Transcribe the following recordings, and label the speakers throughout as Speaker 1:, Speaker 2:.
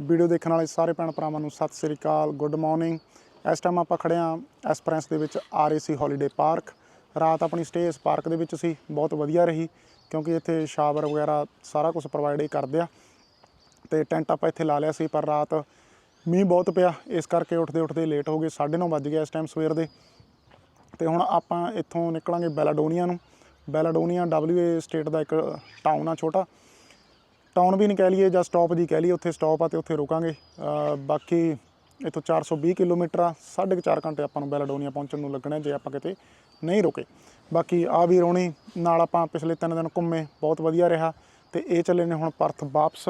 Speaker 1: Video ਦੇਖਣ ਵਾਲੇ ਸਾਰੇ ਭੈਣ ਭਰਾਵਾਂ ਨੂੰ ਸਤਿ ਸ੍ਰੀ ਅਕਾਲ, ਗੁੱਡ ਮਾਰਨਿੰਗ। ਇਸ ਟਾਈਮ ਆਪਾਂ ਖੜੇ ਆਂ ਐਸਪ੍ਰੈਸ ਦੇ ਵਿੱਚ ਆਰਏਸੀ ਹੌਲੀਡੇ ਪਾਰਕ ਰਾਤ ਆਪਣੀ ਸਟੇ ਇਸ ਪਾਰਕ ਦੇ ਵਿੱਚ ਸੀ, ਬਹੁਤ ਵਧੀਆ ਰਹੀ ਕਿਉਂਕਿ ਇੱਥੇ ਸ਼ਾਵਰ ਵਗੈਰਾ ਸਾਰਾ ਕੁਝ ਪ੍ਰੋਵਾਈਡ ਹੀ ਕਰਦੇ ਆ। ਤੇ ਟੈਂਟ ਆਪਾਂ ਇੱਥੇ ਲਾ ਲਿਆ ਸੀ, ਪਰ ਰਾਤ ਮੀਂਹ ਬਹੁਤ ਪਿਆ, ਇਸ ਕਰਕੇ ਉੱਠਦੇ ਉੱਠਦੇ ਲੇਟ ਹੋ ਗਏ 9:30 ਵੱਜ ਗਏ ਇਸ ਟਾਈਮ ਸਵੇਰ ਦੇ। ਤੇ ਹੁਣ ਆਪਾਂ ਇੱਥੋਂ ਨਿਕਲਾਂਗੇ ਬੈਲਾਡੋਨੀਆ ਨੂੰ। ਬੈਲਾਡੋਨੀਆ ਡਬਲਯੂਏ ਸਟੇਟ ਦਾ ਇੱਕ ਟਾਊਨ ਆ ਛੋਟਾ। ਟਾਊਨ ਵੀ ਨਹੀਂ ਕਹਿ ਲਈਏ ਜਾਂ ਸਟਾਪ ਦੀ ਕਹਿ ਲਈਏ ਉੱਥੇ ਸਟਾਪ ਆ ਤੇ ਉੱਥੇ ਰੁਕਾਂਗੇ। ਬਾਕੀ ਇੱਥੋਂ 420 ਕਿਲੋਮੀਟਰ ਆ ਸਾਢੇ ਕੁ ਚਾਰ ਘੰਟੇ ਆਪਾਂ ਨੂੰ ਬੈਲਾਡੋਨੀਆ ਪਹੁੰਚਣ ਨੂੰ ਲੱਗਣੇ ਜੇ ਆਪਾਂ ਕਿਤੇ ਨਹੀਂ ਰੁਕੇ। ਬਾਕੀ ਆ ਵੀ ਰੋਣੀ ਨਾਲ ਆਪਾਂ ਪਿਛਲੇ ਤਿੰਨ ਦਿਨ ਘੁੰਮੇ ਬਹੁਤ ਵਧੀਆ ਰਿਹਾ ਤੇ ਇਹ ਚੱਲੇ ਨੇ ਹੁਣ ਪਰਥ ਵਾਪਸ।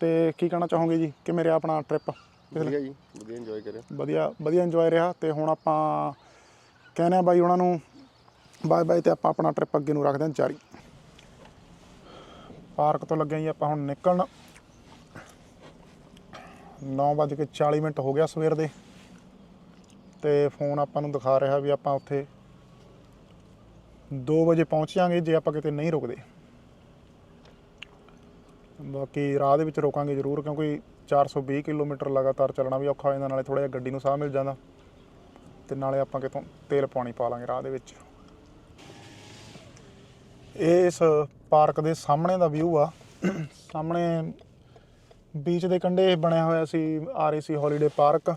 Speaker 1: ਤੇ ਕੀ ਕਹਿਣਾ ਚਾਹੋਗੇ ਜੀ? ਕਿ ਮੇਰੇ ਆਪਣਾ ਟ੍ਰਿਪ
Speaker 2: ਵਧੀਆ ਜੀ ਵਧੀਆ ਇੰਜੋਏ ਕਰਿਆ।
Speaker 1: ਵਧੀਆ ਵਧੀਆ ਇੰਜੋਏ ਰਿਹਾ ਤੇ ਹੁਣ ਆਪਾਂ ਕਹਿੰਦੇ ਆ ਬਾਈ ਉਹਨਾਂ ਨੂੰ ਬਾਏ ਬਾਏ ਤੇ ਆਪਾਂ ਆਪਣਾ ਟ੍ਰਿਪ ਅੱਗੇ ਨੂੰ ਰੱਖਦੇ ਹਾਂ ਜਾਰੀ। ਪਾਰਕ ਤੋਂ ਲੱਗੇ ਜੀ ਆਪਾਂ ਹੁਣ ਨਿਕਲਣ। 9:40 ਮਿੰਟ ਹੋ ਗਿਆ ਸਵੇਰ ਦੇ। ਤੇ ਫੋਨ ਆਪਾਂ ਨੂੰ ਦਿਖਾ ਰਿਹਾ ਵੀ ਆਪਾਂ ਉੱਥੇ 2 ਵਜੇ ਪਹੁੰਚ ਜਾਾਂਗੇ ਜੇ ਆਪਾਂ ਕਿਤੇ ਨਹੀਂ ਰੁਕਦੇ। ਬਾਕੀ ਰਾਹ ਦੇ ਵਿੱਚ ਰੋਕਾਂਗੇ ਜ਼ਰੂਰ ਕਿਉਂਕਿ 420 ਕਿਲੋਮੀਟਰ ਲਗਾਤਾਰ ਚੱਲਣਾ ਵੀ ਔਖਾ ਹੋ ਜਾਂਦਾ, ਨਾਲੇ ਥੋੜਾ ਜਿਹਾ ਗੱਡੀ ਨੂੰ ਸਾਹ ਮਿਲ ਜਾਂਦਾ। ਤੇ ਨਾਲੇ ਆਪਾਂ ਕਿਤੋਂ ਤੇਲ ਪਾਣੀ ਪਾ ਲਾਂਗੇ ਰਾਹ ਦੇ ਵਿੱਚ। ਇਸ ਪਾਰਕ ਦੇ ਸਾਹਮਣੇ ਦਾ ਵਿਊ ਆ। ਸਾਹਮਣੇ ਬੀਚ ਦੇ ਕੰਢੇ ਬਣਿਆ ਹੋਇਆ ਸੀ ਆਰਏਸੀ ਹੌਲੀਡੇ ਪਾਰਕ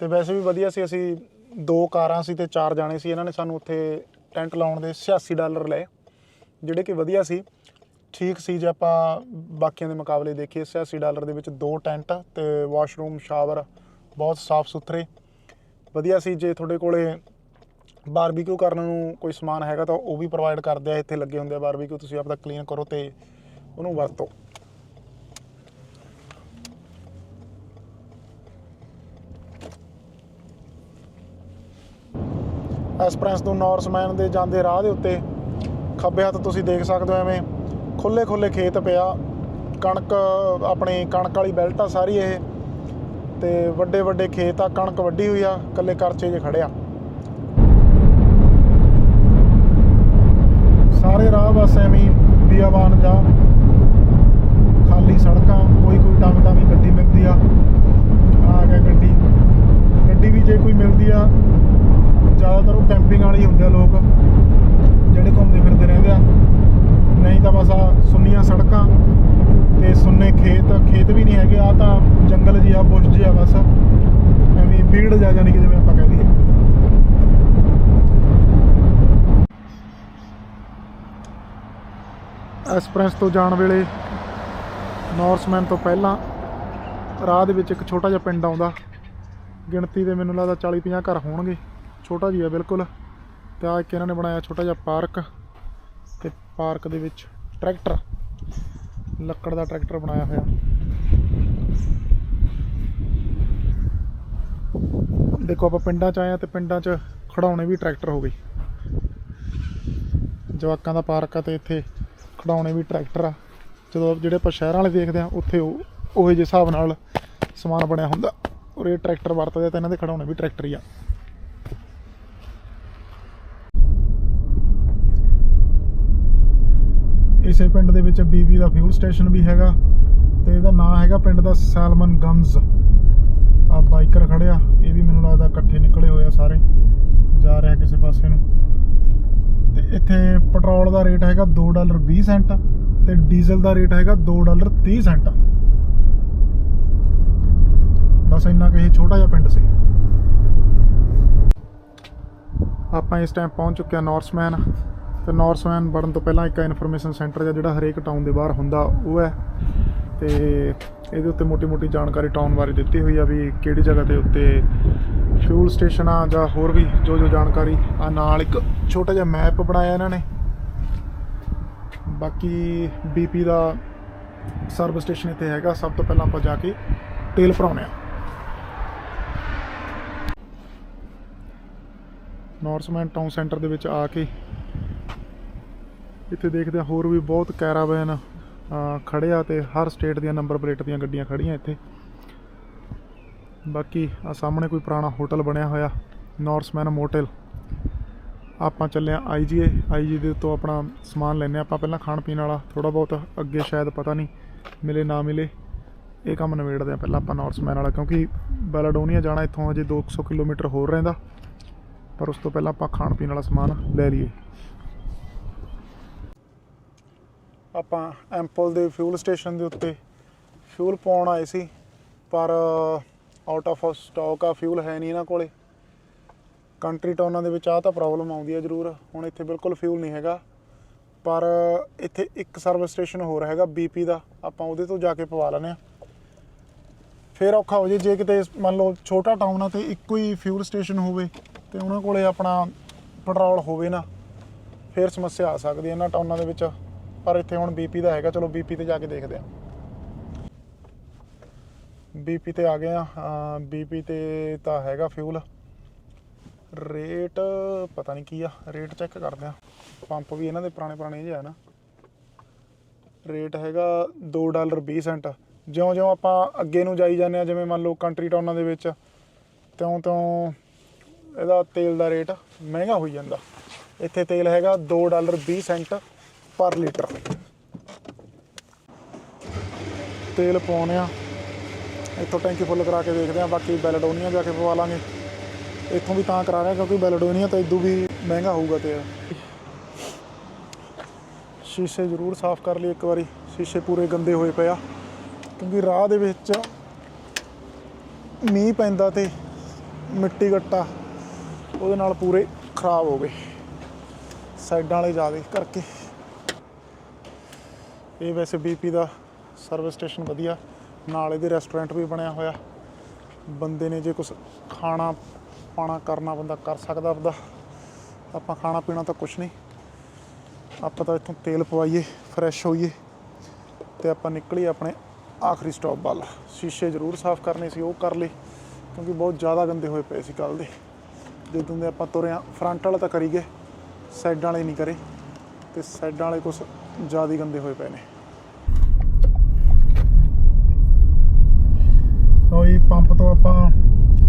Speaker 1: ਤੇ ਵੈਸੇ ਵੀ ਵਧੀਆ ਸੀ, ਅਸੀਂ ਦੋ ਕਾਰਾਂ ਸੀ ਤੇ ਚਾਰ ਜਾਣੇ ਸੀ, ਇਹਨਾਂ ਨੇ ਸਾਨੂੰ ਉੱਥੇ ਟੈਂਟ ਲਾਉਣ ਦੇ 86 ਡਾਲਰ ਲਏ, ਜਿਹੜੇ ਕਿ ਵਧੀਆ ਸੀ। ਠੀਕ ਸੀ ਜੇ ਆਪਾਂ ਬਾਕੀਆਂ ਦੇ ਮੁਕਾਬਲੇ ਦੇਖੀਏ 86 ਡਾਲਰ ਦੇ ਵਿੱਚ ਦੋ ਟੈਂਟ ਤੇ ਵਾਸ਼ਰੂਮ ਸ਼ਾਵਰ ਬਹੁਤ ਸਾਫ਼ ਸੁਥਰੇ ਵਧੀਆ ਸੀ ਜੇ ਤੁਹਾਡੇ ਕੋਲੇ ਬਾਰਬੀਕਿਊ ਕਰਨ ਨੂੰ ਕੋਈ ਸਮਾਨ ਹੈਗਾ ਤਾਂ ਉਹ ਵੀ ਪ੍ਰੋਵਾਈਡ ਕਰਦੇ ਆ, ਇੱਥੇ ਲੱਗੇ ਹੁੰਦੇ ਆ ਬਾਰਬੀਕਿਊ ਤੁਸੀਂ ਆਪਦਾ ਕਲੀਨ ਕਰੋ ਤੇ ਉਹਨੂੰ ਵਰਤੋ। ਐਸਪ੍ਰੈਸ ਤੋਂ ਨੌਰਸਮੈਨ ਦੇ ਜਾਂਦੇ ਰਾਹ ਦੇ ਉੱਤੇ ਖੱਬੇ ਹੱਥ ਤੁਸੀਂ ਦੇਖ ਸਕਦੇ ਹੋ ਐਵੇਂ ਖੁੱਲੇ ਖੁੱਲੇ ਖੇਤ ਪਿਆ, ਕਣਕ, ਆਪਣੀ ਕਣਕ ਵਾਲੀ ਬੈਲਟ ਆ ਸਾਰੀ ਇਹ ਤੇ ਵੱਡੇ ਵੱਡੇ ਖੇਤ ਆ, ਕਣਕ ਵੱਡੀ ਹੋਈ ਆ ਕੱਲੇ ਕਰਚੇ 'ਚ ਖੜਿਆ ਸਾਰੇ ਰਾਹ ਬਸ ਐਵੇਂ ਹੀ ਬੀਆਬਾਨ ਜਾ। ਖਾਲੀ ਸੜਕਾਂ, ਕੋਈ ਕੋਈ ਟਾਮ ਟਾਮੀ ਗੱਡੀ ਮਿਲਦੀ ਆ। ਆ ਗਿਆ ਗੱਡੀ। ਗੱਡੀ ਵੀ ਜੇ ਕੋਈ ਮਿਲਦੀ ਆ, ਜ਼ਿਆਦਾਤਰ ਉਹ ਕੈਂਪਿੰਗ ਵਾਲੇ ਹੁੰਦੇ ਆ ਲੋਕ, ਜਿਹੜੇ ਘੁੰਮਦੇ ਫਿਰਦੇ ਰਹਿੰਦੇ ਆ। ਨਹੀਂ ਤਾਂ ਬਸ ਆ ਸੁੰਨੀਆਂ ਸੜਕਾਂ ਤੇ ਸੁੰਨੇ ਖੇਤ ਖੇਤ ਵੀ ਨਹੀਂ ਹੈਗੇ, ਆ ਤਾਂ ਜੰਗਲ ਜੀ, ਆ ਬੁਸ਼ ਜੀ ਆ ਬਸ। ਐਵੇਂ ਬੀੜ ਜਾ ਜਾਣੀ ਕਿ ਜਿਵੇਂ ਆਪਾਂ ਕਹਿ ਦਈਏ। ਐਸਪ੍ਰੈਸ ਤੋਂ ਜਾਣ ਵੇਲੇ ਨਾਰਸਮੈਨ ਤੋਂ ਪਹਿਲਾਂ ਰਾਹ ਦੇ ਵਿੱਚ ਇੱਕ ਛੋਟਾ ਜਿਹਾ ਪਿੰਡ ਆਉਂਦਾ। ਗਿਣਤੀ ਦੇ ਮੈਨੂੰ ਲੱਗਦਾ 40 50 ਘਰ ਹੋਣਗੇ। ਛੋਟਾ ਜਿਹਾ ਬਿਲਕੁਲ। ਤੇ ਆ ਇੱਕ ਇਹਨਾਂ ਨੇ ਬਣਾਇਆ ਛੋਟਾ ਜਿਹਾ ਪਾਰਕ। ਤੇ ਪਾਰਕ ਦੇ ਵਿੱਚ ਟਰੈਕਟਰ, ਲੱਕੜ ਦਾ ਟਰੈਕਟਰ ਬਣਾਇਆ ਹੋਇਆ। ਦੇਖੋ ਆਪਾਂ ਪਿੰਡਾਂ 'ਚ ਆਏ ਆ ਤੇ ਪਿੰਡਾਂ 'ਚ ਖੜਾਉਣੇ ਵੀ ਟਰੈਕਟਰ ਹੋ ਗਏ। ਜਵਾਕਾਂ ਦਾ ਪਾਰਕ ਆ ਤੇ ਇੱਥੇ ਖੜਾਉਣੇ ਵੀ ਟਰੈਕਟਰ ਆ। ਜਦੋਂ ਜਿਹੜੇ ਆਪਾਂ ਸ਼ਹਿਰਾਂ ਵਾਲੇ ਦੇਖਦੇ ਆ, ਉੱਥੇ ਉਹ ਉਹੇ ਜਿਹੇ ਹਿਸਾਬ ਨਾਲ ਸਮਾਨ ਬਣਿਆ ਹੁੰਦਾ। ਔਰ ਇਹ ਟਰੈਕਟਰ ਵਰਤਦੇ ਆ ਤੇ ਇਹਨਾਂ ਦੇ ਖੜਾਉਣੇ ਵੀ ਟਰੈਕਟਰ ਹੀ ਆ। ਇਸੇ ਪਿੰਡ ਦੇ ਵਿੱਚ ਬੀਬੀ ਦਾ ਫਿਊਲ ਸਟੇਸ਼ਨ ਵੀ ਹੈਗਾ ਤੇ ਇਹਦਾ ਨਾਮ ਹੈਗਾ ਪਿੰਡ ਦਾ ਸੈਲਮਨ ਗਮਜ਼ ਆ ਬਾਈਕਰ ਖੜਿਆ ਇਹ ਵੀ ਮੈਨੂੰ ਲੱਗਦਾ ਇਕੱਠੇ ਨਿਕਲੇ ਹੋਏ ਆ ਸਾਰੇ। ਜਾ ਰਿਹਾ ਕਿਸੇ ਪਾਸੇ ਨੂੰ। ਤੇ ਇੱਥੇ ਪੈਟਰੋਲ ਦਾ ਰੇਟ ਹੈਗਾ 2 ਡਾਲਰ 20 ਸੈਂਟ ਤੇ ਡੀਜ਼ਲ ਦਾ ਰੇਟ ਹੈਗਾ 2 ਡਾਲਰ 30 ਸੈਂਟ। ਬਸ ਇੰਨਾ ਕਿ ਇਹ ਛੋਟਾ ਜਿਹਾ ਪਿੰਡ ਸੀ। ਆਪਾਂ ਇਸ ਟਾਈਮ ਪਹੁੰਚ ਚੁੱਕੇ ਹਾਂ ਨਾਰਥਮੈਨ ਤੇ ਨਾਰਥਮੈਨ ਵੜਨ ਤੋਂ ਪਹਿਲਾਂ ਇੱਕ ਇਨਫੋਰਮੇਸ਼ਨ ਸੈਂਟਰ ਹੈ ਜਿਹੜਾ ਹਰੇਕ ਟਾਊਨ ਦੇ ਬਾਹਰ ਹੁੰਦਾ ਉਹ ਹੈ ਤੇ ਇਹਦੇ ਉੱਤੇ ਮੋਟੀ-ਮੋਟੀ ਜਾਣਕਾਰੀ ਟਾਊਨ ਬਾਰੇ ਦਿੱਤੀ ਹੋਈ ਆ ਵੀ ਕਿਹੜੀ ਜਗ੍ਹਾ ਦੇ ਉੱਤੇ ਫਿਊਲ ਸਟੇਸ਼ਨਾਂ ਜਾਂ ਹੋਰ ਵੀ ਜੋ ਜੋ ਜਾਣਕਾਰੀ ਆ ਨਾਲ ਇੱਕ ਛੋਟਾ ਜਿਹਾ ਮੈਪ ਬਣਾਇਆ ਇਹਨਾਂ ਨੇ। ਬਾਕੀ ਬੀਪੀ ਦਾ ਸਰਵਿਸ ਸਟੇਸ਼ਨ ਇੱਥੇ ਹੈਗਾ ਸਭ ਤੋਂ ਪਹਿਲਾਂ ਆਪਾਂ ਜਾ ਕੇ ਤੇਲ ਭਰਾਉਣੇ ਆ ਨਾਰਥਮੈਨ ਟਾਊਨ ਸੈਂਟਰ ਦੇ ਵਿੱਚ ਆ ਕੇ ਇੱਥੇ ਦੇਖਦੇ ਆ ਹੋਰ ਵੀ ਬਹੁਤ ਕੈਰਾਵੈਨ ਅ, ਖੜੇ ਆ ਤੇ ਹਰ ਸਟੇਟ ਦੀਆਂ ਨੰਬਰ ਪਲੇਟ ਦੀਆਂ ਗੱਡੀਆਂ ਖੜੀਆਂ ਇੱਥੇ। ਬਾਕੀ ਆ ਸਾਹਮਣੇ ਕੋਈ ਪੁਰਾਣਾ ਹੋਟਲ ਬਣਿਆ ਹੋਇਆ ਨਾਰਥਮੈਨ ਮੋਟਲ ਆਪਾਂ ਚੱਲੇ ਆ ਆਈਜੀਏ ਆਈਜੀ ਦੇ ਤੋਂ ਆਪਣਾ ਸਮਾਨ ਲੈਨੇ ਆਪਾਂ ਪਹਿਲਾਂ ਖਾਣ ਪੀਣ ਵਾਲਾ ਥੋੜਾ ਬਹੁਤ ਅੱਗੇ ਸ਼ਾਇਦ ਪਤਾ ਨਹੀਂ ਮਿਲੇ, ਨਾ ਮਿਲੇ। ਇਹ ਕੰਮ ਨਿਬੇੜਦੇ ਆ ਪਹਿਲਾਂ ਆਪਾਂ ਨਾਰਥਮੈਨ ਵਾਲਾ, ਕਿਉਂਕਿ ਬੈਲਾਡੋਨੀਆ ਜਾਣਾ ਇੱਥੋਂ ਹਜੇ 200 ਕਿਲੋਮੀਟਰ ਹੋਰ ਰਹਿੰਦਾ। ਪਰ ਉਸ ਤੋਂ ਪਹਿਲਾਂ ਆਪਾਂ ਖਾਣ ਪੀਣ ਵਾਲਾ ਸਮਾਨ ਲੈ ਲਈਏ। ਆਪਾਂ ਐਂਪਲ ਦੇ ਫਿਊਲ ਸਟੇਸ਼ਨ ਦੇ ਉੱਤੇ ਫਿਊਲ ਪਾਉਣ ਆਏ ਸੀ, ਪਰ ਆਊਟ ਆਫ ਸਟਾਕ ਆ ਫਿਊਲ ਹੈ ਨਹੀਂ ਇਹਨਾਂ ਕੋਲੇ। ਕੰਟਰੀ ਟਾਊਨਾਂ ਦੇ ਵਿੱਚ ਆ ਤਾਂ ਪ੍ਰੋਬਲਮ ਆਉਂਦੀ ਹੈ ਜ਼ਰੂਰ। ਹੁਣ ਇੱਥੇ ਬਿਲਕੁਲ ਫਿਊਲ ਨਹੀਂ ਹੈਗਾ। ਪਰ ਇੱਥੇ ਇੱਕ ਸਰਵਿਸ ਸਟੇਸ਼ਨ ਹੋਰ ਹੈਗਾ ਬੀਪੀ ਦਾ। ਆਪਾਂ ਉਹਦੇ ਤੋਂ ਜਾ ਕੇ ਪਵਾ ਲੈਂਦੇ ਆ। ਫਿਰ ਔਖਾ ਹੋ ਜੇ ਜੇ ਕਿਤੇ ਮੰਨ ਲਓ ਛੋਟਾ ਟਾਊਨ ਆ ਤੇ ਇੱਕੋ ਹੀ ਫਿਊਲ ਸਟੇਸ਼ਨ ਹੋਵੇ ਤੇ ਉਹਨਾਂ ਕੋਲੇ ਆਪਣਾ ਪੈਟਰੋਲ ਹੋਵੇ ਨਾ, ਫਿਰ ਸਮੱਸਿਆ ਆ ਸਕਦੀ ਹੈ ਇਹਨਾਂ ਟਾਊਨਾਂ ਦੇ ਵਿੱਚ। ਪਰ ਇੱਥੇ ਹੁਣ ਬੀਪੀ ਦਾ ਹੈਗਾ। ਚਲੋ ਬੀਪੀ ਤੇ ਜਾ ਕੇ ਦੇਖਦੇ ਆ। ਬੀਪੀ ਤੇ ਆ ਗਏ ਆ। ਬੀਪੀ ਤੇ ਤਾਂ ਹੈਗਾ ਫਿਊਲ ਰੇਟ ਪਤਾ ਨਹੀਂ ਕੀ ਆ। ਰੇਟ ਚੈੱਕ ਕਰਦੇ ਆ। ਪੰਪ ਵੀ ਇਹਨਾਂ ਦੇ ਪੁਰਾਣੇ ਪੁਰਾਣੇ ਜਿਹੇ ਆ ਨਾ। ਰੇਟ ਹੈਗਾ 2 ਡਾਲਰ 20 ਸੈਂਟ। ਜਿਉਂ-ਜਿਉਂ ਆਪਾਂ ਅੱਗੇ ਨੂੰ ਜਾਈ ਜਾਂਦੇ ਆ, ਜਿਵੇਂ ਮੰਨ ਲਓ ਕੰਟਰੀ ਟਾਊਨਾਂ ਦੇ ਵਿੱਚ ਤਿਉਂ-ਤਿਉਂ ਇਹਦਾ ਤੇਲ ਦਾ ਰੇਟ ਮਹਿੰਗਾ ਹੋਈ ਜਾਂਦਾ। ਇੱਥੇ ਤੇਲ ਹੈਗਾ 2 ਡਾਲਰ 20 ਸੈਂਟ ਪਰ ਲੀਟਰ। ਤੇਲ ਪਾਉਣੇ ਆ। ਇੱਥੋਂ ਟੈਂਕੀ ਫੁੱਲ ਕਰਾ ਕੇ ਦੇਖਦੇ ਆ ਬਾਕੀ ਬੈਲਡੋਨੀਆ ਜਾ ਕੇ ਪਵਾ ਲਾਂਗੇ। ਇੱਥੋਂ ਵੀ ਤਾਂ ਕਰਾ ਰਿਹਾ ਕਿਉਂਕਿ ਬੈਲਡੋਨੀਆ ਤਾਂ ਇਦੋਂ ਵੀ ਮਹਿੰਗਾ ਹੋਊਗਾ ਤੇਲ ਸ਼ੀਸ਼ੇ ਜ਼ਰੂਰ ਸਾਫ਼ ਕਰ ਲਈ ਇੱਕ ਵਾਰੀ, ਸ਼ੀਸ਼ੇ ਪੂਰੇ ਗੰਦੇ ਹੋਏ ਪਏ ਆ, ਕਿਉਂਕਿ ਰਾਹ ਦੇ ਵਿੱਚ ਮੀਂਹ ਪੈਂਦਾ ਤੇ ਮਿੱਟੀ ਗੱਟਾ ਉਹਦੇ ਨਾਲ ਪੂਰੇ ਖਰਾਬ ਹੋ ਗਏ, ਸਾਈਡਾਂ ਵਾਲੇ ਜ਼ਿਆਦੇ ਕਰਕੇ। ਇਹ ਵੈਸੇ ਬੀਪੀ ਦਾ ਸਰਵਿਸ ਸਟੇਸ਼ਨ ਵਧੀਆ। ਨਾਲ ਇਹਦੇ ਰੈਸਟੋਰੈਂਟ ਵੀ ਬਣਿਆ ਹੋਇਆ। ਬੰਦੇ ਨੇ ਜੇ ਕੁਝ ਖਾਣਾ ਪਾਣਾ, ਕਰਨਾ ਬੰਦਾ ਕਰ ਸਕਦਾ ਆਪਦਾ। ਆਪਾਂ ਖਾਣਾ ਪੀਣਾ ਤਾਂ ਕੁਝ ਨਹੀਂ। ਆਪਾਂ ਤਾਂ ਇੱਥੋਂ ਤੇਲ ਪਵਾਈਏ ਫਰੈਸ਼ ਹੋਈਏ ਤੇ ਆਪਾਂ ਨਿਕਲੀਏ ਆਪਣੇ ਆਖਰੀ ਸਟਾਪ ਵੱਲ। ਸ਼ੀਸ਼ੇ ਜ਼ਰੂਰ ਸਾਫ਼ ਕਰਨੇ ਸੀ, ਉਹ ਕਰ ਲਈ ਕਿਉਂਕਿ ਬਹੁਤ ਜ਼ਿਆਦਾ ਗੰਦੇ ਹੋਏ ਪਏ ਸੀ ਕੱਲ ਦੇ। ਜਦੋਂ ਦੇ ਆਪਾਂ ਤੁਰਿਆ ਫਰੰਟ ਵਾਲਾ ਤਾਂ ਕਰੀ ਗਏ ਸਾਈਡਾਂ ਵਾਲੇ ਨਹੀਂ ਕਰੇ ਤੇ ਸਾਈਡਾਂ ਵਾਲੇ ਕੁਝ ਜ਼ਿਆਦਾ ਗੰਦੇ ਹੋਏ ਪਏ ਨੇ ਲਓ ਜੀ ਪੰਪ ਤੋਂ ਆਪਾਂ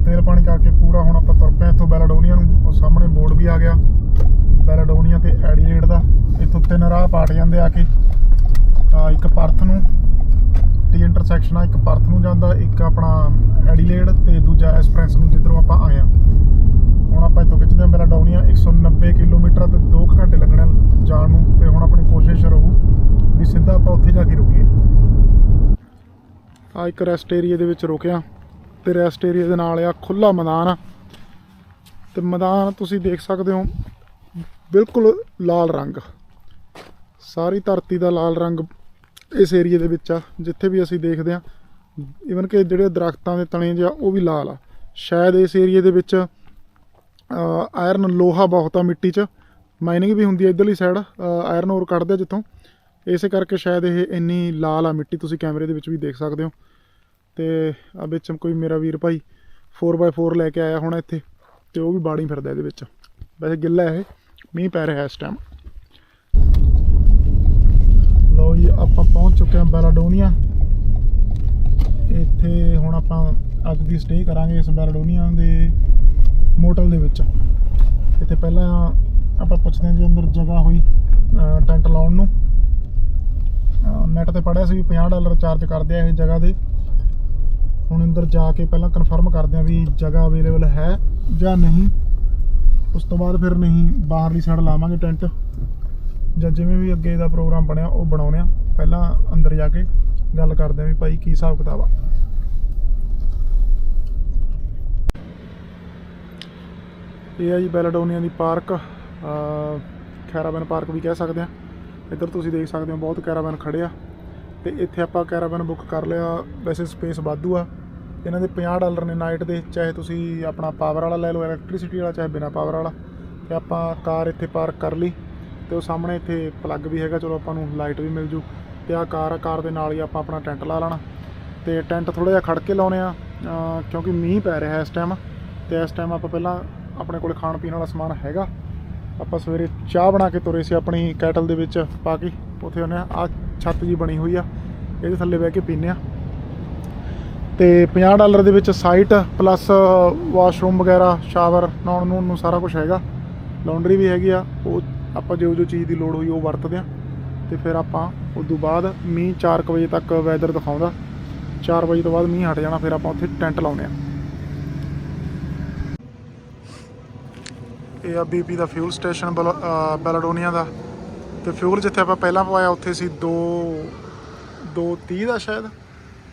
Speaker 1: ਤੇਲ ਪਾਣੀ ਕਰਕੇ ਪੂਰਾ ਹੁਣ ਆਪਾਂ ਤੁਰ ਪਏ ਇੱਥੋਂ ਬੈਲਾਡੋਨੀਆ ਨੂੰ ਉਹ ਸਾਹਮਣੇ ਬੋਰਡ ਵੀ ਆ ਗਿਆ ਬੈਲਾਡੋਨੀਆ ਤੇ ਐਡੀਲੇਡ ਦਾ। ਇੱਥੋਂ ਤਿੰਨ ਰਾਹ ਪਾਟ ਜਾਂਦੇ ਆ ਕੇ। ਆ ਇੱਕ ਪਰਥ ਨੂੰ, ਟੀ ਇੰਟਰਸੈਕਸ਼ਨ ਆ, ਇੱਕ ਪਰਥ ਨੂੰ ਜਾਂਦਾ, ਇੱਕ ਆਪਣਾ ਐਡੀਲੇਡ ਤੇ ਦੂਜਾ ਐਸਪ੍ਰੈਸ ਨੂੰ ਜਿੱਧਰੋਂ ਆਪਾਂ ਆਏ ਆ। ਹੁਣ ਆਪਾਂ ਇੱਥੋਂ ਖਿੱਚਦੇ ਆ ਬੈਲਾਡੋਨੀਆ 190 ਕਿਲੋਮੀਟਰ ਤੇ 2 ਘੰਟੇ ਲੱਗਣੇ ਜਾਣ ਨੂੰ ਤੇ ਹੁਣ ਆਪਣੀ ਕੋਸ਼ਿਸ਼ ਰਹੂ ਵੀ ਸਿੱਧਾ ਆਪਾਂ ਉੱਥੇ ਜਾ ਕੇ ਰੁਕੀਏ। ਆ ਇੱਕ ਰੈਸਟ ਏਰੀਆ ਦੇ ਵਿੱਚ ਰੁਕਿਆ। ਤੇ ਰੈਸਟ ਏਰੀਆ ਦੇ ਨਾਲ ਆ ਖੁੱਲਾ ਮੈਦਾਨ ਆ। ਤੇ ਮੈਦਾਨ ਤੁਸੀਂ ਦੇਖ ਸਕਦੇ ਹੋ, ਬਿਲਕੁਲ ਲਾਲ ਰੰਗ। ਸਾਰੀ ਧਰਤੀ ਦਾ ਲਾਲ ਰੰਗ ਇਸ ਏਰੀਏ ਦੇ ਵਿੱਚ ਆ, ਜਿੱਥੇ ਵੀ ਅਸੀਂ ਦੇਖਦੇ ਆ ਇਵਨ ਕਿ ਜਿਹੜੇ ਦਰਖਤਾਂ ਦੇ ਤਣੇ ਜਿਹਾ, ਉਹ ਵੀ ਲਾਲ ਆ। ਸ਼ਾਇਦ ਇਸ ਏਰੀਏ ਦੇ ਵਿੱਚ ਆਇਰਨ ਲੋਹਾ ਬਹੁਤ ਆ ਮਿੱਟੀ 'ਚ। ਮਾਈਨਿੰਗ ਵੀ ਹੁੰਦੀ ਹੈ ਇਧਰਲੀ ਸਾਈਡ ਆਇਰਨ ਓਰ ਕੱਢਦੇ ਜਿੱਥੋਂ। ਇਸੇ ਕਰਕੇ ਸ਼ਾਇਦ ਇਹ ਇੰਨੀ ਲਾਲ ਆ ਮਿੱਟੀ, ਤੁਸੀਂ ਕੈਮਰੇ ਦੇ ਵਿੱਚ ਵੀ ਦੇਖ ਸਕਦੇ ਹੋ। ਤੇ ਆ ਵਿੱਚ ਕੋਈ ਮੇਰਾ ਵੀਰ ਭਾਈ 4x4 ਲੈ ਕੇ ਆਇਆ ਹੁਣ ਇੱਥੇ। ਤੇ ਉਹ ਵੀ ਬਾੜੀ ਫਿਰਦਾ ਇਹਦੇ ਵਿੱਚ। ਵੈਸੇ ਗਿੱਲਾ ਇਹ, ਮੀਂਹ ਪੈ ਰਿਹਾ ਇਸ ਟਾਈਮ ਲਓ ਜੀ, ਆਪਾਂ ਪਹੁੰਚ ਚੁੱਕੇ ਹਾਂ ਬੈਲਾਡੋਨੀਆ। ਇੱਥੇ ਹੁਣ ਆਪਾਂ ਅੱਜ ਦੀ ਸਟੇ ਕਰਾਂਗੇ ਇਸ ਬੈਲਾਡੋਨੀਆ ਦੇ ਮੋਟਲ ਦੇ ਵਿੱਚ। ਇੱਥੇ ਪਹਿਲਾਂ ਆਪਾਂ ਪੁੱਛਦੇ ਹਾਂ ਜੀ, ਅੰਦਰ ਜਗ੍ਹਾ ਹੋਈ ਟੈਂਟ ਲਾਉਣ ਨੂੰ। ਨੈਟ ਤੇ ਪੜਿਆ ਸੀ ਵੀ 50 ਡਾਲਰ ਚਾਰਜ ਕਰਦੇ ਆ ਇਹ ਜਗ੍ਹਾ ਦੇ। ਹੁਣ ਅੰਦਰ ਜਾ ਕੇ ਪਹਿਲਾਂ ਕਨਫਰਮ ਕਰਦੇ ਆ ਵੀ ਜਗ੍ਹਾ ਅਵੇਲੇਬਲ ਹੈ ਜਾਂ ਨਹੀਂ। ਉਸ ਤੋਂ ਬਾਅਦ ਫਿਰ ਨਹੀਂ, ਬਾਹਰਲੀ ਸਾਈਡ ਲਾਵਾਂਗੇ ਟੈਂਟ ਜਾਂ ਜਿਵੇਂ ਵੀ ਅੱਗੇ ਦਾ ਪ੍ਰੋਗਰਾਮ ਬਣਿਆ, ਉਹ ਬਣਾਉਣੇ ਆ ਪਹਿਲਾਂ ਅੰਦਰ ਜਾ ਕੇ ਗੱਲ ਕਰਦੇ ਆ ਵੀ ਭਾਈ ਕੀ ਹਿਸਾਬ ਕਿਤਾਬ ਆ। ਇਹ ਆ ਜੀ ਬੈਲਾਡੋਨੀਆ ਦੀ ਪਾਰਕ। ਕੈਰਾਵਨ ਪਾਰਕ ਵੀ ਕਹਿ ਸਕਦੇ ਆ ਇੱਧਰ ਤੁਸੀਂ ਦੇਖ ਸਕਦੇ ਹੋ, ਬਹੁਤ ਕੈਰਾਵਨ ਖੜੇ ਆ। ਤੇ ਇੱਥੇ ਆਪਾਂ ਕੈਰਾਵਨ ਬੁੱਕ ਕਰ ਲਿਆ। ਵੈਸੇ ਸਪੇਸ ਵਾਧੂ ਆ। ਇਹਨਾਂ ਦੇ 50 ਡਾਲਰ ਨੇ ਨਾਈਟ ਦੇ, ਚਾਹੇ ਤੁਸੀਂ ਆਪਣਾ ਪਾਵਰ ਵਾਲਾ ਲੈ ਲਓ ਇਲੈਕਟ੍ਰਿਸਿਟੀ ਵਾਲਾ, ਚਾਹੇ ਬਿਨਾ ਪਾਵਰ ਵਾਲਾ, ਤੇ ਆਪਾਂ ਕਾਰ ਇੱਥੇ ਪਾਰਕ ਕਰ ਲਈ, ਤੇ ਉਹ ਸਾਹਮਣੇ ਇੱਥੇ ਪਲੱਗ ਵੀ ਹੈਗਾ, ਚਲੋ ਆਪਾਂ ਨੂੰ ਲਾਈਟ ਵੀ ਮਿਲ ਜੂ, ਤੇ ਆ ਕਾਰ ਆ ਕਾਰ ਦੇ ਨਾਲ ਹੀ ਆਪਾਂ ਆਪਣਾ ਟੈਂਟ ਲਾ ਲੈਣਾ, ਤੇ ਟੈਂਟ ਥੋੜਾ ਜਿਹਾ ਖੜ ਕੇ ਲਾਉਣੇ ਆ ਕਿਉਂਕਿ ਮੀਂਹ ਪੈ ਰਿਹਾ ਇਸ ਟਾਈਮ ਤੇ ਇਸ ਟਾਈਮ ਆਪਾਂ ਪਹਿਲਾਂ ਆਪਣੇ ਕੋਲ ਖਾਣ ਪੀਣ ਵਾਲਾ ਸਮਾਨ ਹੈਗਾ, ਆਪਾਂ ਸਵੇਰੇ ਚਾਹ ਬਣਾ ਕੇ ਤੁਰੇ ਸੀ ਆਪਣੀ ਕੈਟਲ ਦੇ ਵਿੱਚ ਪਾ ਕੇ, ਉੱਥੇ ਉਹਨੇ ਆ ਛੱਤ ਜੀ ਬਣੀ ਹੋਈ ਆ, ਇਹਦੇ ਥੱਲੇ ਬਹਿ ਕੇ ਪੀਨੇ ਆ। ਤੇ 50 ਡਾਲਰ ਦੇ ਵਿੱਚ ਸਾਈਟ ਪਲੱਸ ਵਾਸ਼ਰੂਮ ਵਗੈਰਾ ਸ਼ਾਵਰ ਨਹਾਉਣ ਨੂੰ ਨੂੰ ਸਾਰਾ ਕੁਝ ਹੈਗਾ। ਲਾਉਂਡਰੀ ਵੀ ਹੈਗੀ ਆ, ਉਹ ਆਪਾਂ ਜੋ ਜੋ ਚੀਜ਼ ਦੀ ਲੋੜ ਹੋਈ ਉਹ ਵਰਤਦੇ ਆ। ਤੇ ਫਿਰ ਆਪਾਂ ਉਸ ਤੋਂ ਬਾਅਦ ਮੀਂਹ 4 ਵਜੇ ਤੱਕ ਵੈਦਰ ਦਿਖਾਉਂਦਾ। 4 ਵਜੇ ਤੋਂ ਬਾਅਦ ਮੀਂਹ ਹਟ ਜਾਣਾ, ਫਿਰ ਆਪਾਂ ਉੱਥੇ ਟੈਂਟ ਲਾਉਨੇ ਆ। ਇਹ ਆ ਬੀਪੀ ਦਾ ਫਿਊਲ ਸਟੇਸ਼ਨ ਬੈਲਾਡੋਨੀਆ ਦਾ। ਤੇ ਫਿਊਲ ਜਿੱਥੇ ਆਪਾਂ ਪਹਿਲਾਂ ਪਵਾਇਆ, ਉੱਥੇ ਸੀ 2 230 ਦਾ ਸ਼ਾਇਦ।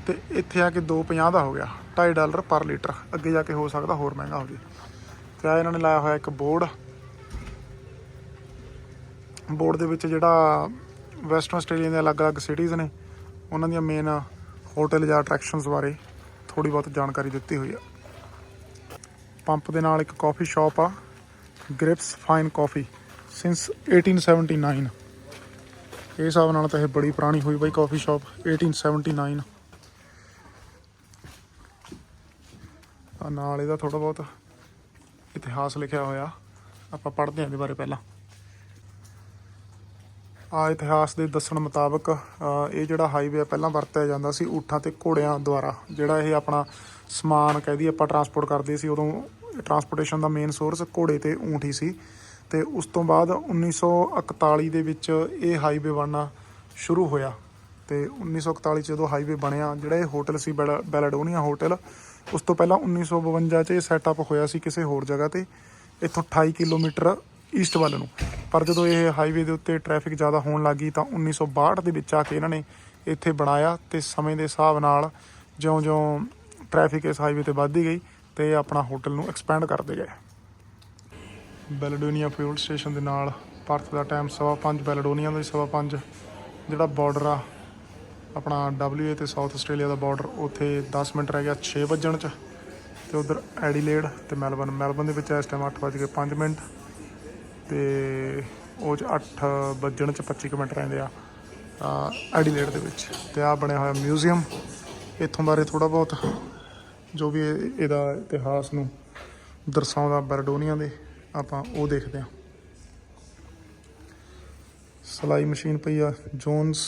Speaker 1: ਤੇ ਇੱਥੇ ਆ ਕੇ 250 ਦਾ ਹੋ ਗਿਆ 2.5 ਡਾਲਰ ਪਰ ਲੀਟਰ, ਅੱਗੇ ਜਾ ਕੇ ਹੋ ਸਕਦਾ ਹੋਰ ਮਹਿੰਗਾ ਹੋ ਜੇ। ਤੇ ਆ ਇਹਨਾਂ ਨੇ ਲਾਇਆ ਹੋਇਆ ਇੱਕ ਬੋਰਡ। ਬੋਰਡ ਦੇ ਵਿੱਚ ਜਿਹੜਾ ਵੈਸਟਰਨ ਆਸਟ੍ਰੇਲੀਆ ਦੇ ਅਲੱਗ-ਅਲੱਗ ਸਿਟੀਜ਼ ਨੇ, ਉਹਨਾਂ ਦੀਆਂ ਮੇਨ ਹੋਟਲ ਜਾਂ ਅਟਰੈਕਸ਼ਨਸ ਬਾਰੇ ਥੋੜੀ ਬਹੁਤ ਜਾਣਕਾਰੀ ਦਿੱਤੀ ਹੋਈ ਆ। ਪੰਪ ਦੇ ਨਾਲ ਇੱਕ ਕਾਫੀ ਸ਼ਾਪ ਆ ਗ੍ਰਿਪਸ ਫਾਈਨ ਕਾਫੀ ਸਿੰਸ 1879 ਇਹ ਹਿਸਾਬ ਨਾਲ ਤਾਂ ਇਹ ਬੜੀ ਪੁਰਾਣੀ ਹੋਈ ਬਾਈ ਕਾਫੀ ਸ਼ਾਪ 1879 ਆ ਨਾਲ ਇਹਦਾ ਥੋੜਾ ਬਹੁਤ ਇਤਿਹਾਸ ਲਿਖਿਆ ਹੋਇਆ। ਆਪਾਂ ਪੜ੍ਹਦੇ ਹਾਂ ਇਹਦੇ ਬਾਰੇ ਪਹਿਲਾਂ। ਆ ਇਤਿਹਾਸ ਦੇ ਦੱਸਣ ਮੁਤਾਬਕ ਇਹ ਜਿਹੜਾ ਹਾਈਵੇ ਪਹਿਲਾਂ ਵਰਤਿਆ ਜਾਂਦਾ ਸੀ ਊਠਾਂ ਤੇ ਘੋੜਿਆਂ ਦੁਆਰਾ। ਜਿਹੜਾ ਇਹ ਆਪਣਾ ਸਮਾਨ ਕਹਿ ਦਈਏ, ਆਪਾਂ ਟਰਾਂਸਪੋਰਟ ਕਰਦੇ ਸੀ, ਉਦੋਂ ਟਰਾਂਸਪੋਰਟੇਸ਼ਨ ਦਾ ਮੇਨ ਸੋਰਸ ਘੋੜੇ ਤੇ ਊਂਠ ਹੀ ਸੀ। ਤੇ ਉਸ ਤੋਂ ਬਾਅਦ 1941 ਦੇ ਵਿੱਚ ਇਹ ਹਾਈਵੇ ਬਣਨਾ ਸ਼ੁਰੂ ਹੋਇਆ। ਤੇ 1941 ਚ ਜਦੋਂ ਹਾਈਵੇ ਬਣਿਆ, ਜਿਹੜਾ ਇਹ ਹੋਟਲ ਸੀ ਬੈਲਾ- ਬੈਲਾਡੋਨੀਆ ਹੋਟਲ ਉਸ ਤੋਂ ਪਹਿਲਾਂ 1952 ਚ ਇਹ ਸੈਟਅਪ ਹੋਇਆ ਸੀ ਕਿਸੇ ਹੋਰ ਜਗ੍ਹਾ ਤੇ, ਇੱਥੋਂ 28 ਕਿਲੋਮੀਟਰ ਈਸਟ ਵੱਲ ਨੂੰ। ਪਰ ਜਦੋਂ ਇਹ ਹਾਈਵੇ ਦੇ ਉੱਤੇ ਟ੍ਰੈਫਿਕ ਜ਼ਿਆਦਾ ਹੋਣ ਲੱਗੀ ਤਾਂ 1962 ਦੇ ਵਿੱਚ ਆ ਕੇ ਇਹਨਾਂ ਨੇ ਇੱਥੇ ਬਣਾਇਆ ਤੇ ਸਮੇਂ ਦੇ ਹਿਸਾਬ ਨਾਲ ਜਿਉਂ-ਜਿਉਂ ਟ੍ਰੈਫਿਕ ਇਸ ਹਾਈਵੇ ਤੇ ਵੱਧਦੀ ਗਈ ਤੇ ਇਹ ਆਪਣਾ ਹੋਟਲ ਨੂੰ ਐਕਸਪੈਂਡ ਕਰਦੇ ਗਏ। ਬੈਲਡੋਨੀਆ ਫਿਊਲ ਸਟੇਸ਼ਨ ਦੇ ਨਾਲ ਭਾਰਤ ਦਾ ਟਾਈਮ ਸਵਾ ਪੰਜ, ਬੈਲਡੋਨੀਆ ਦਾ ਵੀ ਸਵਾ ਪੰਜ, ਜਿਹੜਾ ਬਾਰਡਰ ਆ ਆਪਣਾ WA ਤੇ ਸਾਊਥ ਆਸਟ੍ਰੇਲੀਆ ਦਾ ਬਾਰਡਰ ਉੱਥੇ 10 ਮਿੰਟ ਰਹਿ ਗਿਆ 6 ਵੱਜਣ ਚ। ਤੇ ਉਧਰ ਐਡੀਲੇਡ ਤੇ ਮੈਲਬਨ ਮੈਲਬਨ ਦੇ ਵਿੱਚ ਇਸ ਟਾਈਮ 8:05 ਮਿੰਟ। ਤੇ ਉਹ ਚ 8 ਵੱਜਣ ਚ 25 ਕੁ ਮਿੰਟ ਰਹਿੰਦੇ ਆ ਐਡੀਲੇਡ ਦੇ ਵਿੱਚ। ਤੇ ਆ ਬਣਿਆ ਹੋਇਆ ਮਿਊਜ਼ੀਅਮ ਇੱਥੋਂ ਬਾਰੇ ਥੋੜਾ ਬਹੁਤ ਜੋ ਵੀ ਇਹਦਾ ਇਤਿਹਾਸ ਨੂੰ ਦਰਸਾਉਂਦਾ ਬਰਡੋਨੀਆ ਦੇ, ਆਪਾਂ ਉਹ ਦੇਖਦੇ ਹਾਂ। ਸਲਾਈ ਮਸ਼ੀਨ ਪਈ ਆ ਜੋਨਸ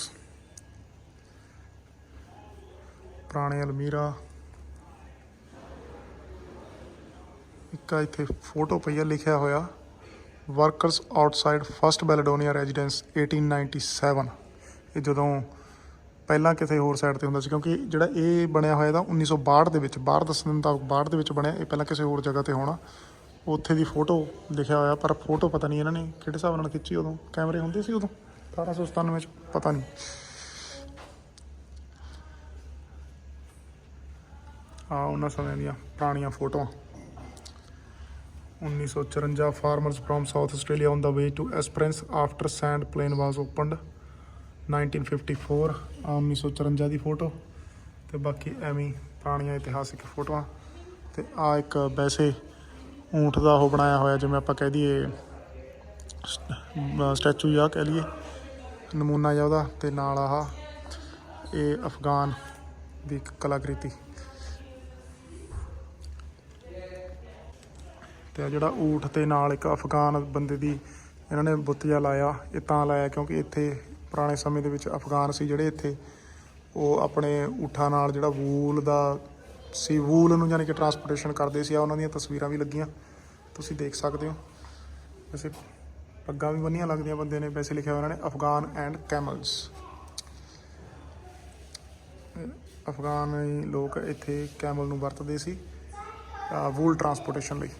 Speaker 1: ਪੁਰਾਣੇ ਅਲਮੀਰਾ। ਇੱਕ ਆ ਇੱਥੇ ਫੋਟੋ ਪਈ ਆ ਲਿਖਿਆ ਹੋਇਆ। Workers outside first Balladonia residence 1897 ਇਹ ਜਦੋਂ ਪਹਿਲਾਂ ਕਿਸੇ ਹੋਰ ਸਾਈਡ ਤੇ ਹੁੰਦਾ ਸੀ, ਕਿਉਂਕਿ ਜਿਹੜਾ ਇਹ ਬਣਿਆ ਹੋਇਆ ਇਹਦਾ 1962 ਦੇ ਵਿੱਚ ਬਾਹਰ ਦੱਸਣ ਦੇ ਮੁਤਾਬਕ 62 ਦੇ ਵਿੱਚ ਬਣਿਆ, ਇਹ ਪਹਿਲਾਂ ਕਿਸੇ ਹੋਰ ਜਗ੍ਹਾ ਤੇ ਹੋਣਾ। ਉੱਥੇ ਦੀ ਫੋਟੋ ਲਿਖਿਆ ਹੋਇਆ, ਪਰ ਫੋਟੋ ਪਤਾ ਨਹੀਂ ਇਹਨਾਂ ਨੇ ਕਿਹੜੇ ਹਿਸਾਬ ਨਾਲ ਖਿੱਚੀ ਉਦੋਂ, ਕੈਮਰੇ ਹੁੰਦੇ ਸੀ ਉਦੋਂ? 1897 ਚ, ਪਤਾ ਨਹੀਂ। ਆ ਉਹਨਾਂ ਸਮਿਆਂ ਦੀਆਂ ਪੁਰਾਣੀਆਂ ਫੋਟੋਆਂ। 1954 farmers from South Australia on the way to Esperance after sand plain was opened 1954 ਆ 1954 ਦੀ ਫੋਟੋ ਤੇ ਬਾਕੀ ਐਵੇਂ ਪੁਰਾਣੀਆਂ ਇਤਿਹਾਸਿਕ ਫੋਟੋਆਂ। ਤੇ ਆ ਇੱਕ ਵੈਸੇ ਊਂਠ ਦਾ ਉਹ ਬਣਾਇਆ ਹੋਇਆ, ਜਿਵੇਂ ਆਪਾਂ ਕਹਿ ਦਈਏ ਸਟੈਚੂ ਜਾਂ ਕਹਿ ਲਈਏ, ਨਮੂਨਾ ਜਿਹਾ ਉਹਦਾ, ਤੇ ਨਾਲ ਆਹ ਇਹ ਅਫਗਾਨ ਦੀ ਇੱਕ ਕਲਾਕ੍ਰਿਤੀ। ਤੇ ਆਹ ਜਿਹੜਾ ਊਠ ਤੇ ਨਾਲ ਇੱਕ ਅਫਗਾਨ ਬੰਦੇ ਦੀ ਇਹਨਾਂ ਨੇ ਬੁੱਤ ਲਾਇਆ, ਇਹ ਤਾਂ ਲਾਇਆ ਕਿਉਂਕਿ ਇੱਥੇ ਪੁਰਾਣੇ ਸਮੇਂ ਦੇ ਵਿੱਚ ਅਫਗਾਨ ਸੀ ਜਿਹੜੇ ਇੱਥੇ, ਉਹ ਆਪਣੇ ਊਠਾਂ ਨਾਲ ਜਿਹੜਾ ਵੂਲ ਦਾ ਸੀ, ਵੂਲ ਨੂੰ ਯਾਨੀ ਕਿ ਟਰਾਂਸਪੋਰਟੇਸ਼ਨ ਕਰਦੇ ਸੀ, ਆ ਉਹਨਾਂ ਦੀਆਂ ਤਸਵੀਰਾਂ ਵੀ ਲੱਗੀਆਂ, ਤੁਸੀਂ ਦੇਖ ਸਕਦੇ ਹੋ। ਵੈਸੇ ਪੱਗਾਂ ਵੀ ਬੰਨੀਆਂ ਲੱਗਦੀਆਂ ਬੰਦੇ ਨੇ, ਵੈਸੇ ਲਿਖਿਆ ਉਹਨਾਂ ਨੇ, ਅਫਗਾਨ ਐਂਡ ਕੈਮਲਸ। ਅਫਗਾਨੀ ਲੋਕ ਇੱਥੇ ਕੈਮਲ ਨੂੰ ਵਰਤਦੇ ਸੀ ਵੂਲ ਟਰਾਂਸਪੋਰਟੇਸ਼ਨ ਲਈ।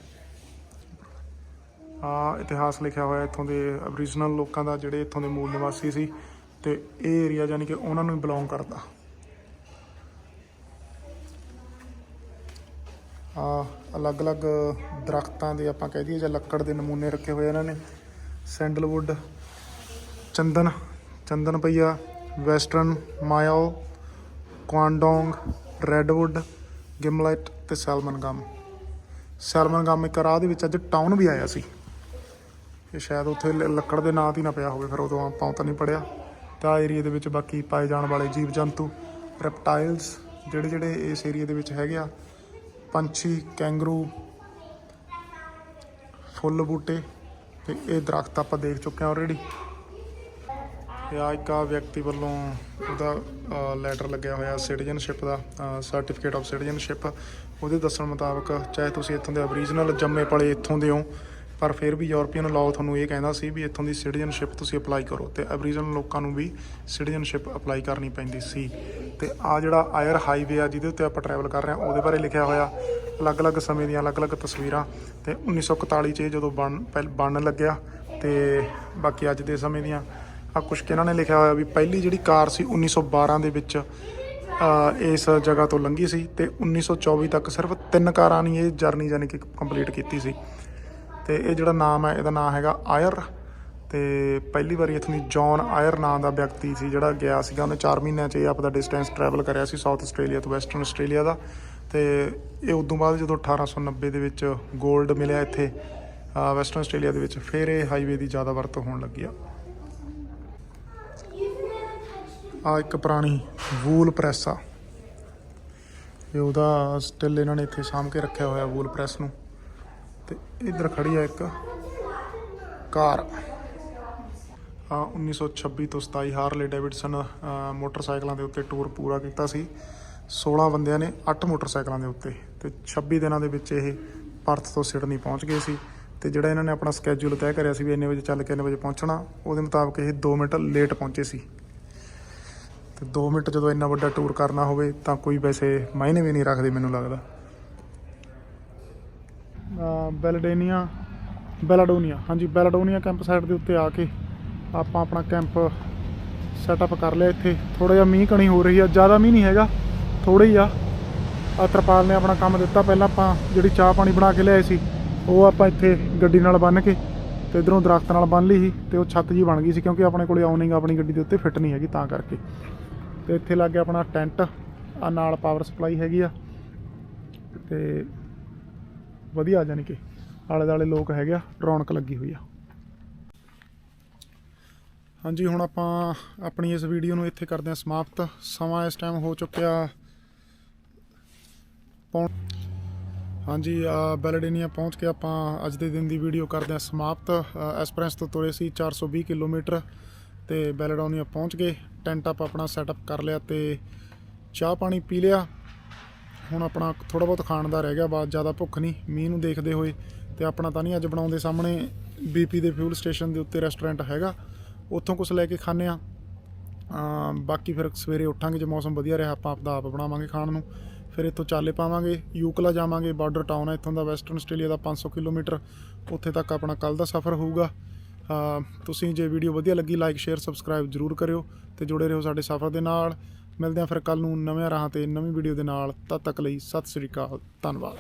Speaker 1: ਇਤਿਹਾਸ ਲਿਖਿਆ ਹੋਇਆ ਇੱਥੋਂ ਦੇ ਅਬਰੀਜਨਲ ਲੋਕਾਂ ਦਾ, ਜਿਹੜੇ ਇੱਥੋਂ ਦੇ ਮੂਲ ਨਿਵਾਸੀ ਸੀ ਤੇ ਇਹ ਏਰੀਆ ਯਾਨੀ ਕਿ ਉਹਨਾਂ ਨੂੰ ਬਿਲੋਂਗ ਕਰਦਾ ਆ ਅਲੱਗ-ਅਲੱਗ ਦਰਖਤਾਂ ਦੇ ਆਪਾਂ ਕਹਿ ਦਈਏ ਜਾਂ ਲੱਕੜ ਦੇ ਨਮੂਨੇ ਰੱਖੇ ਹੋਏ ਇਹਨਾਂ ਨੇ। ਸੈਂਡਲਵੁੱਡ, ਚੰਦਨ ਚੰਦਨ ਪਈਆ ਵੈਸਟਰਨ ਮਾਇਓ ਕੁਆਂਡੋਂਗ, ਰੈਡਵੁੱਡ, ਗਿਮਲਾਈਟ ਤੇ ਸੈਲਮਨ ਗਮ ਸੈਲਮਨ ਗਮ ਇੱਕ ਰਾਹ ਦੇ ਵਿੱਚ ਅੱਜ ਟਾਊਨ ਵੀ ਆਇਆ ਸੀ। ਇਹ ਸ਼ਾਇਦ ਉੱਥੇ ਲੱਕੜ ਦੇ ਨਾਂ ਤੇ ਨਾ ਪਿਆ ਹੋਵੇ, ਫਿਰ ਉਦੋਂ ਆਪਾਂ ਤਾਂ ਨਹੀਂ ਪੜਿਆ ਤਾਂ ਏਰੀਆ ਦੇ ਵਿੱਚ ਬਾਕੀ ਪਾਏ ਜਾਣ ਵਾਲੇ ਜੀਵ ਜੰਤੂ ਰੈਪਟਾਈਲਸ ਜਿਹੜੇ ਜਿਹੜੇ ਇਸ ਏਰੀਆ ਦੇ ਵਿੱਚ ਹੈਗੇ ਆ, ਪੰਛੀ, ਕੈਂਗਰੂ, ਫੁੱਲ ਬੂਟੇ, ਤੇ ਇਹ ਦਰਖਤ ਆਪਾਂ ਦੇਖ ਚੁੱਕੇ ਹਾਂ ਆਲਰੇਡੀ ਤੇ ਆ ਇੱਕ ਵਿਅਕਤੀ ਵੱਲੋਂ ਉਹਦਾ ਲੈਟਰ ਲੱਗਿਆ ਹੋਇਆ ਸਿਟੀਜ਼ਨਸ਼ਿਪ ਦਾ ਸਰਟੀਫਿਕੇਟ ਆਫ ਸਿਟੀਜ਼ਨਸ਼ਿਪ ਉਹਦੇ ਦੱਸਣ ਮੁਤਾਬਕ, ਚਾਹੇ ਤੁਸੀਂ ਇੱਥੋਂ ਦੇ ਓਰੀਜ਼ਨਲ ਜੰਮੇ ਪਲੇ ਇੱਥੋਂ ਦੇ ਹੋ ਪਰ ਫਿਰ ਵੀ ਯੂਰਪੀਅਨ ਲਾਅ ਤੁਹਾਨੂੰ ਇਹ ਕਹਿੰਦਾ ਸੀ ਵੀ ਇੱਥੋਂ ਦੀ ਸਿਟੀਜ਼ਨਸ਼ਿਪ ਤੁਸੀਂ ਅਪਲਾਈ ਕਰੋ ਤੇ ਐਬਰੀਜਨਲ ਲੋਕਾਂ ਨੂੰ ਵੀ ਸਿਟੀਜ਼ਨਸ਼ਿਪ ਅਪਲਾਈ ਕਰਨੀ ਪੈਂਦੀ ਸੀ। ਤੇ ਆ ਜਿਹੜਾ ਆਇਰ ਹਾਈਵੇ ਆ ਜਿਹਦੇ ਉੱਤੇ ਆਪਾਂ ਟਰੈਵਲ ਕਰ ਰਹੇ ਹਾਂ, ਉਹਦੇ ਬਾਰੇ ਲਿਖਿਆ ਹੋਇਆ। ਅਲੱਗ-ਅਲੱਗ ਸਮੇਂ ਦੀਆਂ ਅਲੱਗ-ਅਲੱਗ ਤਸਵੀਰਾਂ ਤੇ 1941 ਚ ਇਹ ਜਦੋਂ ਬਣ ਪਹਿਲ- ਬਣਨ ਲੱਗਿਆ ਤੇ ਬਾਕੀ ਅੱਜ ਦੇ ਸਮੇਂ ਦੀਆਂ ਆ ਕੁਝ ਕਿ ਇਹਨਾਂ ਨੇ ਲਿਖਿਆ ਹੋਇਆ ਵੀ ਪਹਿਲੀ ਜਿਹੜੀ ਕਾਰ ਸੀ 1912 ਦੇ ਵਿੱਚ ਇਸ ਜਗ੍ਹਾ ਤੋਂ ਲੰਘੀ ਸੀ ਤੇ 1924 ਤੱਕ ਸਿਰਫ ਤਿੰਨ ਕਾਰਾਂ ਨੇ ਇਹ ਜਰਨੀ ਯਾਨੀ ਕਿ ਕੰਪਲੀਟ ਕੀਤੀ ਸੀ। ਤੇ ਇਹ ਜਿਹੜਾ ਨਾਮ ਹੈ, ਇਹਦਾ ਨਾਮ ਹੈਗਾ ਆਇਰ। ਤੇ ਪਹਿਲੀ ਵਾਰੀ ਇੱਥੋਂ ਦੀ ਜੌਨ ਆਇਰ ਨਾਂ ਦਾ ਵਿਅਕਤੀ ਸੀ ਜਿਹੜਾ ਗਿਆ ਸੀਗਾ। ਉਹਨੇ 4 ਮਹੀਨਿਆਂ 'ਚ ਇਹ ਆਪਦਾ ਡਿਸਟੈਂਸ ਟਰੈਵਲ ਕਰਿਆ ਸੀ ਸਾਊਥ ਆਸਟ੍ਰੇਲੀਆ ਤੋਂ ਵੈਸਟਰਨ ਆਸਟ੍ਰੇਲੀਆ ਦਾ। ਤੇ ਇਹ ਉਦੋਂ ਬਾਅਦ ਜਦੋਂ 1890 ਦੇ ਵਿੱਚ 골ਡ ਮਿਲਿਆ ਇੱਥੇ ਵੈਸਟਰਨ ਆਸਟ੍ਰੇਲੀਆ ਦੇ ਵਿੱਚ, ਫਿਰ ਇਹ ਹਾਈਵੇ ਦੀ ਜ਼ਿਆਦਾ ਵਰਤੋਂ ਹੋਣ ਲੱਗੀ ਆ। ਆ ਇੱਕ ਪੁਰਾਣੀ ਵੂਲ ਪ੍ਰੈਸ ਆ। ਇਹ ਉਹਦਾ ਸਟਿਲ ਇਹਨਾਂ ਨੇ ਇੱਥੇ ਸਾਂਭ ਕੇ ਰੱਖਿਆ ਹੋਇਆ ਵੂਲ ਪ੍ਰੈਸ ਨੂੰ। ਤੇ ਇੱਧਰ ਖੜੀ ਆ ਇੱਕ ਕਾਰ। ਆ 1926 ਤੋਂ 27 ਹਾਰਲੇ ਡੇਵਿਡਸਨ ਮੋਟਰਸਾਈਕਲਾਂ ਦੇ ਉੱਤੇ ਟੂਰ ਪੂਰਾ ਕੀਤਾ ਸੀ। 16 ਬੰਦਿਆਂ ਨੇ 8 ਮੋਟਰਸਾਈਕਲਾਂ ਦੇ ਉੱਤੇ ਤੇ 26 ਦਿਨਾਂ ਦੇ ਵਿੱਚ ਇਹ ਪਰਥ ਤੋਂ ਸਿਡਨੀ ਪਹੁੰਚ ਗਏ ਸੀ। ਤੇ ਜਿਹੜਾ ਇਹਨਾਂ ਨੇ ਆਪਣਾ ਸਕੇਜੂਲ ਤੈਅ ਕਰਿਆ ਸੀ ਵੀ ਇੰਨੇ ਵਜੇ ਚੱਲ ਕੇ ਇੰਨੇ ਵਜੇ ਪਹੁੰਚਣਾ, ਉਹਦੇ ਮੁਤਾਬਕ ਇਹ 2 ਮਿੰਟ ਲੇਟ ਪਹੁੰਚੇ ਸੀ। ਤੇ 2 ਮਿੰਟ ਜਦੋਂ ਇੰਨਾ ਵੱਡਾ ਟੂਰ ਕਰਨਾ ਹੋਵੇ ਤਾਂ ਕੋਈ ਵੈਸੇ ਮਾਇਨੇ ਵੀ ਨਹੀਂ ਰੱਖਦੇ ਮੈਨੂੰ ਲੱਗਦਾ। ਬੈਲਡੇਨੀਆ, ਬੈਲਾਡੋਨੀਆ। ਹਾਂਜੀ, ਬੈਲਾਡੋਨੀਆ ਕੈਂਪ ਸਾਈਟ ਦੇ ਉੱਤੇ ਆ ਕੇ ਆਪਾਂ ਆਪਣਾ ਕੈਂਪ ਸੈਟਅਪ ਕਰ ਲਿਆ ਇੱਥੇ। ਥੋੜਾ ਜਿਹਾ ਮੀਂਹ ਕਣੀ ਹੋ ਰਹੀ ਆ, ਜ਼ਿਆਦਾ ਮੀਂਹ ਨਹੀਂ ਹੈਗਾ ਥੋੜਾ ਹੀ ਆ। ਆ ਤਰਪਾਲ ਨੇ ਆਪਣਾ ਕੰਮ ਦਿੱਤਾ। ਪਹਿਲਾਂ ਆਪਾਂ ਜਿਹੜੀ ਚਾਹ ਪਾਣੀ ਬਣਾ ਕੇ ਲਿਆਏ ਸੀ, ਉਹ ਆਪਾਂ ਇੱਥੇ ਗੱਡੀ ਨਾਲ ਬੰਨ੍ਹ ਕੇ ਤੇ ਇਧਰੋਂ ਦਰਖਤ ਨਾਲ ਬੰਨ ਲਈ ਸੀ ਤੇ ਉਹ ਛੱਤ ਜੀ ਬਣ ਗਈ ਸੀ ਕਿਉਂਕਿ ਆਪਣੇ ਕੋਲੇ ਆਉਨਿੰਗ ਆਪਣੀ ਗੱਡੀ ਦੇ ਉੱਤੇ ਫਿੱਟ ਨਹੀਂ ਹੈਗੀ ਤਾਂ ਕਰਕੇ। ਤੇ ਇੱਥੇ ਲੱਗ ਗਿਆ ਆਪਣਾ ਟੈਂਟ ਆ ਨਾਲ ਪਾਵਰ ਸਪਲਾਈ ਹੈਗੀ ਆ। ਤੇ ਵਧੀਆ ਜਾਨੀ ਕਿ ਆਲੇ ਦਾਲੇ ਲੋਕ ਹੈਗੇ ਆ, ਰੌਣਕ ਲੱਗੀ ਹੋਈ ਆ। ਹਾਂਜੀ, ਹੁਣ ਆਪਾਂ ਆਪਣੀ ਇਸ ਵੀਡੀਓ ਨੂੰ ਇੱਥੇ ਕਰਦੇ ਹਾਂ ਸਮਾਪਤ। ਸਮਾਂ ਇਸ ਟਾਈਮ ਹੋ ਚੁੱਕਿਆ ਪੌਣ ਹਾਂਜੀ, ਆ ਪਹੁੰਚ ਕੇ ਆਪਾਂ ਅੱਜ ਦੇ ਦਿਨ ਦੀ ਵੀਡੀਓ ਕਰਦੇ ਹਾਂ ਸਮਾਪਤ। ਐਸਪ੍ਰੈਂਸ ਤੋਂ ਤੁਰੇ ਸੀ 420 ਕਿਲੋਮੀਟਰ ਤੇ ਬੈਲਡੋਨੀਆ ਪਹੁੰਚ ਗਏ। ਟੈਂਟ ਅਪ ਆਪਣਾ ਸੈਟਅਪ ਕਰ ਲਿਆ ਤੇ ਚਾਹ ਪਾਣੀ ਪੀ ਲਿਆ। ਹੁਣ ਆਪਣਾ ਥੋੜਾ ਬਹੁਤ ਖਾਣ ਦਾ ਰਹਿ ਗਿਆ, ਬਾਅਦ ਜ਼ਿਆਦਾ ਭੁੱਖ ਨਹੀਂ, ਮੀਂਹ ਨੂੰ ਦੇਖਦੇ ਹੋਏ ਤੇ ਆਪਣਾ ਤਾਂ ਨਹੀਂ ਅੱਜ ਬਣਾਉਂਦੇ ਸਾਹਮਣੇ ਬੀਪੀ ਦੇ ਫਿਊਲ ਸਟੇਸ਼ਨ ਦੇ ਉੱਤੇ ਰੈਸਟੋਰੈਂਟ ਹੈਗਾ, ਉੱਥੋਂ ਕੁਝ ਲੈ ਕੇ ਖਾਣੇ ਆ ਬਾਕੀ ਫਿਰ ਸਵੇਰੇ ਉੱਠਾਂਗੇ, ਜੇ ਮੌਸਮ ਵਧੀਆ ਰਿਹਾ ਆਪਾਂ ਆਪਦਾ ਆਪ ਬਣਾਵਾਂਗੇ ਖਾਣ ਨੂੰ, ਫਿਰ ਇੱਥੋਂ ਚਾਲੇ ਪਾਵਾਂਗੇ, ਯੂਕਲਾ ਜਾਵਾਂਗੇ ਬਾਰਡਰ ਟਾਊਨ ਹੈ ਇੱਥੋਂ ਦਾ ਵੈਸਟਰਨ ਆਸਟ੍ਰੇਲੀਆ ਦਾ 500 ਕਿਲੋਮੀਟਰ, ਉੱਥੇ ਤੱਕ ਆਪਣਾ ਕੱਲ ਦਾ ਸਫ਼ਰ ਹੋਊਗਾ। ਤੁਸੀਂ ਜੇ ਵੀਡੀਓ ਵਧੀਆ ਲੱਗੀ ਲਾਈਕ ਸ਼ੇਅਰ ਸਬਸਕ੍ਰਾਈਬ ਜਰੂਰ ਕਰਿਓ ਤੇ ਜੁੜੇ ਰਹੋ ਸਾਡੇ ਸਫ਼ਰ ਦੇ ਨਾਲ। ਮਿਲਦੇ ਹਾਂ ਫਿਰ ਕੱਲ ਨੂੰ ਨਵੇਂ ਰਾਹਾਂ ਤੇ ਨਵੀਂ ਵੀਡੀਓ ਦੇ ਨਾਲ, ਤਦ ਤੱਕ ਲਈ ਸਤਿ ਸ੍ਰੀ ਅਕਾਲ, ਧੰਨਵਾਦ।